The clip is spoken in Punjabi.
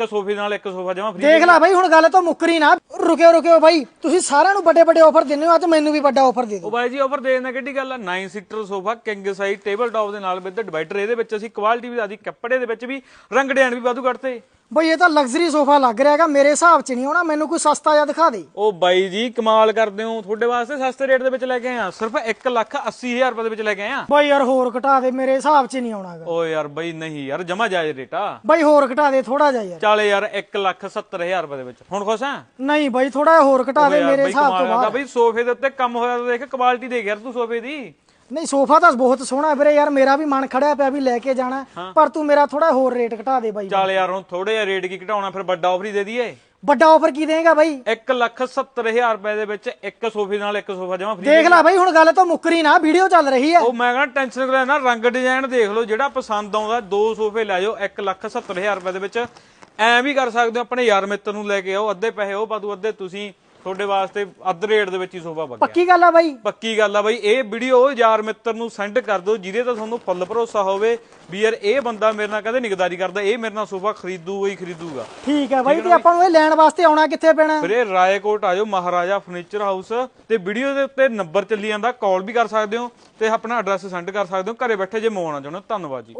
ਇੱਕ ਸੋਫੇ ਨਾਲ ਇੱਕ ਸੋਫਾ ਜਮਾ ਫ੍ਰੀ ਦੇਖ ਲੈ ਬਾਈ ਹੁਣ ਗੱਲ ਤਾਂ ਮੁੱਕਰੀ ਨਾ। ਰੁਕਿਓ ਰੁਕਿਓ ਬਾਈ। ਤੁਸੀਂ ਸਾਰਿਆਂ ਨੂੰ ਵੱਡੇ ਵੱਡੇ ਆਫਰ ਦਿੰਦੇ ਹੋ ਅੱਜ ਮੈਨੂੰ ਵੀ ਵੱਡਾ ਆਫਰ ਦੇ ਦਿਓ। ਉਹ ਬਾਈ ਜੀ ਆਫਰ ਦੇ ਦੇਣਾ ਕਿੱਡੀ ਗੱਲ ਆ? 9 seater sofa king size table top ਦੇ ਨਾਲ ਵਿਦ ਡਿਵਾਈਡਰ ਇਹਦੇ ਵਿੱਚ ਅਸੀਂ ਕੁਆਲਿਟੀ ਵੀ ਆਦੀ ਕੱਪੜੇ ਦੇ ਵਿੱਚ ਵੀ ਰੰਗ ਡਿਜ਼ਾਈਨ ਵੀ ਵਾਧੂ ਕੱਢਤੇ। ਬਈ ਇਹ ਤਾਂ ਲਗਜ਼ਰੀ ਸੋਫਾ ਲੱਗ ਰਿਹਾ ਹੈਗਾ ਮੇਰੇ ਹਿਸਾਬ 'ਚ ਨਹੀਂ ਆਉਣਾ ਮੈਨੂੰ ਕੋਈ ਸਸਤਾ ਜਿਹਾ ਦਿਖਾ ਦੇ। ਉਹ ਬਾਈ ਜੀ ਕਮਾਲ ਕਰਦੇ ਹੋ। ਤੁਹਾਡੇ ਵਾਸਤੇ ਸਸਤੇ ਰੇਟ ਦੇ ਵਿੱਚ ਲੈ ਕੇ ਆਏ ਆ ਸਿਰਫ 1 ਲੱਖ 80 ਹਜ਼ਾਰ ਰੁਪਏ ਦੇ ਵਿੱਚ ਲੈ ਕੇ ਆਏ ਆ ਬਈ ਯਾਰ ਹੋਰ ਘਟਾ ਦੇ ਮੇਰੇ ਹਿਸਾਬ 'ਚ ਨਹੀਂ ਆਉਣਾਗਾ ਓ ਯਾਰ ਬਾਈ ਨਹੀਂ ਯਾਰ ਜਮਾ ਜਾਇਜ਼ ਰੇਟ ਆ। ਬਈ ਹੋਰ ਘਟਾ ਦੇ ਥੋੜਾ ਜਿਹਾ ਯਾਰ। ਚੱਲ ਯਾਰ 1 ਲੱਖ 70 ਹਜ਼ਾਰ ਰੁਪਏ ਦੇ ਵਿੱਚ। ਹੁਣ ਖੁਸ਼ ਆ? ਨਹੀਂ ਬਈ ਥੋੜਾ ਹੋਰ ਘਟਾ ਦੇ ਮੇਰੇ ਹਿਸਾਬ ਤੋਂ ਬਾਅਦ ਬਾਈ ਸੋਫੇ ਦੇ ਉੱਤੇ ਕੰਮ ਹੋਇਆ ਤਾਂ ਦੇਖ ਕੁਆਲਿਟੀ ਦੇਖ ਯਾਰ ਤੂੰ ਸੋਫੇ ਦੀ। ਨਹੀਂ ਸੋਫਾ ਤਾਂ ਬਹੁਤ ਸੋਹਣਾ ਵੀਰੇ ਯਾਰ ਮੇਰਾ ਵੀ ਮਨ ਖੜਿਆ ਪਿਆ ਵੀ ਲੈ ਕੇ ਜਾਣਾ ਪਰ ਤੂੰ ਮੇਰਾ ਥੋੜਾ ਹੋਰ ਰੇਟ ਘਟਾ ਦੇ ਬਾਈ। ਚੱਲ ਯਾਰ ਹੁਣ ਥੋੜੇ ਜਿਹਾ ਰੇਟ ਕੀ ਘਟਾਉਣਾ ਫਿਰ ਵੱਡਾ ਆਫਰ ਹੀ ਦੇ ਦਈਏ। ਵੱਡਾ ਆਫਰ ਕੀ ਦੇਗਾ ਬਾਈ? 1 ਲੱਖ 70 ਹਜ਼ਾਰ ਰੁਪਏ ਦੇ ਵਿੱਚ ਇੱਕ ਸੋਫੇ ਨਾਲ ਇੱਕ ਸੋਫਾ ਜਮਾ ਫ੍ਰੀ ਦੇਖ ਲੈ ਬਾਈ ਹੁਣ ਗੱਲ ਤਾਂ ਮੁੱਕਰੀ ਨਾ ਵੀਡੀਓ ਚੱਲ ਰਹੀ ਹੈ। ਉਹ ਮੈਂ ਕਹਿੰਦਾ ਟੈਨਸ਼ਨ ਕਰਿਆ ਨਾ ਰੰਗ ਡਿਜ਼ਾਈਨ ਦੇਖ ਲਓ ਜਿਹੜਾ ਪਸੰਦ ਆਉਂਦਾ ਦੋ ਸੋਫੇ ਲੈ ਜਾਓ 1 ਲੱਖ 70 ਹਜ਼ਾਰ ਰੁਪਏ ਦੇ ਵਿੱਚ। ਐਂ ਵੀ ਕਰ ਸਕਦੇ ਹੋ ਆਪਣੇ ਯਾਰ ਮਿੱਤਰ ਨੂੰ ਲੈ ਕੇ ਆਓ ਅੱਧੇ ਪੈਸੇ ਉਹ ਬਾਦੂ ਅੱਧੇ ਤੁਸੀਂ ਤੁਹਾਡੇ ਵਾਸਤੇ ਅੱਧ ਰੇਟ ਦੇ ਵਿੱਚ ਹੀ ਸੋਫਾ ਬਣ ਗਿਆ। ਪੱਕੀ ਗੱਲ ਆ ਬਾਈ। ਪੱਕੀ ਗੱਲ ਆ ਬਾਈ ਇਹ ਵੀਡੀਓ ਯਾਰ ਮਿੱਤਰ ਨੂੰ ਸੈਂਡ ਕਰ ਦਿਓ ਜਿਹਦੇ ਤੇ ਤੁਹਾਨੂੰ ਫੁੱਲ ਭਰੋਸਾ ਹੋਵੇ ਵੀ ਯਾਰ ਇਹ ਬੰਦਾ ਮੇਰੇ ਨਾਲ ਕਦੇ ਨਿਗਦਾਰੀ ਕਰਦਾ ਇਹ ਮੇਰੇ ਨਾਲ ਸੋਫਾ ਖਰੀਦੂਗਾ ਹੀ ਖਰੀਦੂਗਾ। ਠੀਕ ਹੈ ਬਾਈ ਤੇ ਆਪਾਂ ਨੂੰ ਇਹ ਲੈਣ ਵਾਸਤੇ ਆਉਣਾ ਕਿੱਥੇ ਪੈਣਾ? ਵੀਰੇ ਰਾਏਕੋਟ ਆਜੋ ਮਹਾਰਾਜਾ ਫਰਨੀਚਰ ਹਾਊਸ ਤੇ ਵੀਡੀਓ ਦੇ ਉੱਤੇ ਨੰਬਰ ਚੱਲੀ ਜਾਂਦਾ ਕਾਲ ਵੀ ਕਰ ਸਕਦੇ ਹੋ ਤੇ ਆਪਣਾ ਐਡਰੈਸ ਸੈਂਡ ਕਰ ਸਕਦੇ ਹੋ ਘਰੇ ਬੈਠੇ ਜੇ ਮੰਗਵਾਉਣਾ ਚਾਹੁੰਦੇ ਹੋ ਧੰਨਵਾਦ ਜੀ।